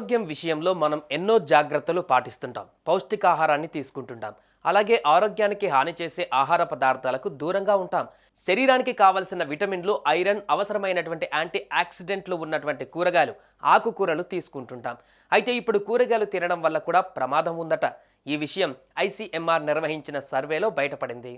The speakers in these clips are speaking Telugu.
ఆరోగ్యం విషయంలో మనం ఎన్నో జాగ్రత్తలు పాటిస్తుంటాం. పౌష్టికాహారాన్ని తీసుకుంటుంటాం. అలాగే ఆరోగ్యానికి హాని చేసే ఆహార పదార్థాలకు దూరంగా ఉంటాం. శరీరానికి కావలసిన విటమిన్లు ఐరన్ అవసరమైనటువంటి యాంటీ ఆక్సిడెంట్లు ఉన్నటువంటి కూరగాయలు ఆకుకూరలు తీసుకుంటుంటాం. అయితే ఇప్పుడు కూరగాయలు తినడం వల్ల కూడా ప్రమాదం ఉందట. ఈ విషయం ఐసీఎంఆర్ నిర్వహించిన సర్వేలో బయటపడింది.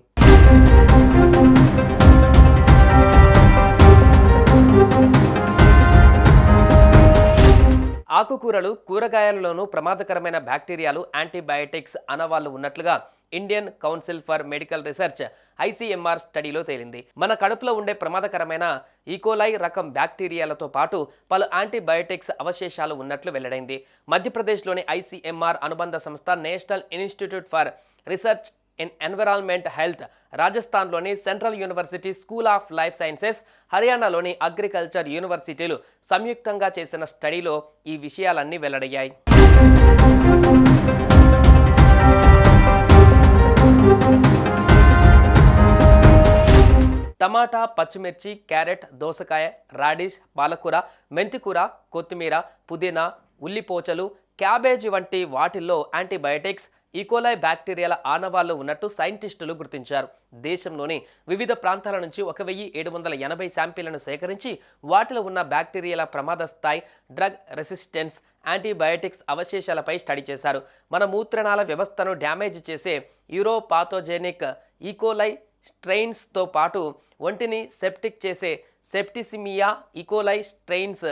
ఆకుకూరలు కూరగాయలలోనూ ప్రమాదకరమైన బ్యాక్టీరియాలు యాంటీబయాటిక్స్ అనవాళ్ళు ఉన్నట్లుగా Indian council for medical research ICMR స్టడీలో తేలింది. మన కడుపులో ఉండే ప్రమాదకరమైన e. ఈకోలై రకం బ్యాక్టీరియాలతో పాటు పలు యాంటీబయోటిక్స్ అవశేషాలు ఉన్నట్లు వెల్లడైంది. మధ్యప్రదేశ్లోని ఐసీఎంఆర్ అనుబంధ సంస్థ national institute for research in environment health. రాజస్థాన్లోని central university school of life sciences హర్యానాలోని అగ్రికల్చర్ యూనివర్సిటీలు సంయుక్తంగా చేసిన స్టడీలో ఈ విషయాలన్నీ వెల్లడయ్యాయి. టమాటా పచ్చిమిర్చి క్యారెట్ దోసకాయ రాడిష్ పాలకూర మెంతికూర కొత్తిమీర పుదీనా ఉల్లిపోచలు క్యాబేజీ వంటి వాటిల్లో యాంటీబయాటిక్స్ ఈకోలై బ్యాక్టీరియాల ఆనవాళ్ళు ఉన్నట్టు సైంటిస్టులు గుర్తించారు. దేశంలోని వివిధ ప్రాంతాల నుంచి ఒక వెయ్యి ఏడు వందల ఎనభై శాంపిళ్ళను సేకరించి వాటిలో ఉన్న బ్యాక్టీరియాల ప్రమాద స్థాయి డ్రగ్ రెసిస్టెన్స్ యాంటీబయాటిక్స్ అవశేషాలపై స్టడీ చేశారు. మన మూత్రనాళ వ్యవస్థను డ్యామేజ్ చేసే యూరోపాథోజెనిక్ ఈకోలై స్ట్రెయిన్స్తో పాటు ఒంటిని సెప్టిక్ చేసే సెప్టిసిమియా ఈకోలై స్ట్రెయిన్స్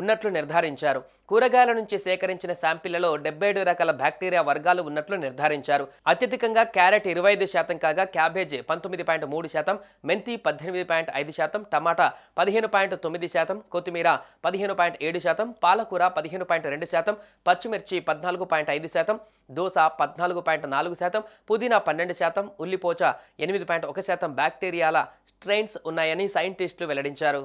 ఉన్నట్లు నిర్ధారించారు. కూరగాయల నుంచి సేకరించిన శాంపిళ్ళలో డెబ్బై ఏడు రకాల బ్యాక్టీరియా వర్గాలు ఉన్నట్లు నిర్ధారించారు. అత్యధికంగా క్యారెట్ ఇరవై ఐదు శాతం కాగా క్యాబేజ్ పంతొమ్మిది పాయింట్ మూడు శాతం మెంతి పద్దెనిమిది పాయింట్ ఐదు శాతం టమాటా పదిహేను పాయింట్ తొమ్మిది శాతం కొత్తిమీర పదిహేను పాయింట్ ఏడు శాతం పాలకూర పదిహేను పాయింట్ రెండు శాతం పచ్చిమిర్చి పద్నాలుగు పాయింట్ ఐదు శాతం దోస పద్నాలుగు పాయింట్ నాలుగు శాతం పుదీనా పన్నెండు శాతం ఉల్లిపోచ ఎనిమిది పాయింట్ ఒక శాతం బ్యాక్టీరియాల స్ట్రెయిన్స్ ఉన్నాయని సైంటిస్టులు వెల్లడించారు.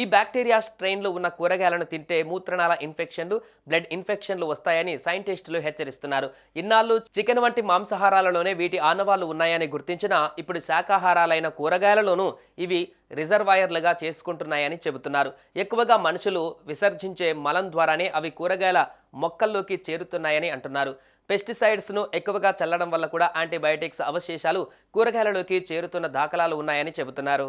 ఈ బ్యాక్టీరియా స్ట్రెయిన్లు ఉన్న కూరగాయలను తింటే మూత్రనాళ ఇన్ఫెక్షన్లు బ్లడ్ ఇన్ఫెక్షన్లు వస్తాయని సైంటిస్టులు హెచ్చరిస్తున్నారు. ఇన్నాళ్ళు చికెన్ వంటి మాంసాహారాలలోనే వీటి ఆనవాళ్ళు ఉన్నాయని గుర్తించిన ఇప్పుడు శాకాహారాలైన కూరగాయలలోనూ ఇవి రిజర్వాయర్లుగా చేసుకుంటున్నాయని చెబుతున్నారు. ఎక్కువగా మనుషులు విసర్జించే మలం ద్వారానే అవి కూరగాయల మొక్కల్లోకి చేరుతున్నాయని అంటున్నారు. పెస్టిసైడ్స్ను ఎక్కువగా చల్లడం వల్ల కూడా యాంటీబయాటిక్స్ అవశేషాలు కూరగాయలలోకి చేరుతున్న దాఖలాలు ఉన్నాయని చెబుతున్నారు.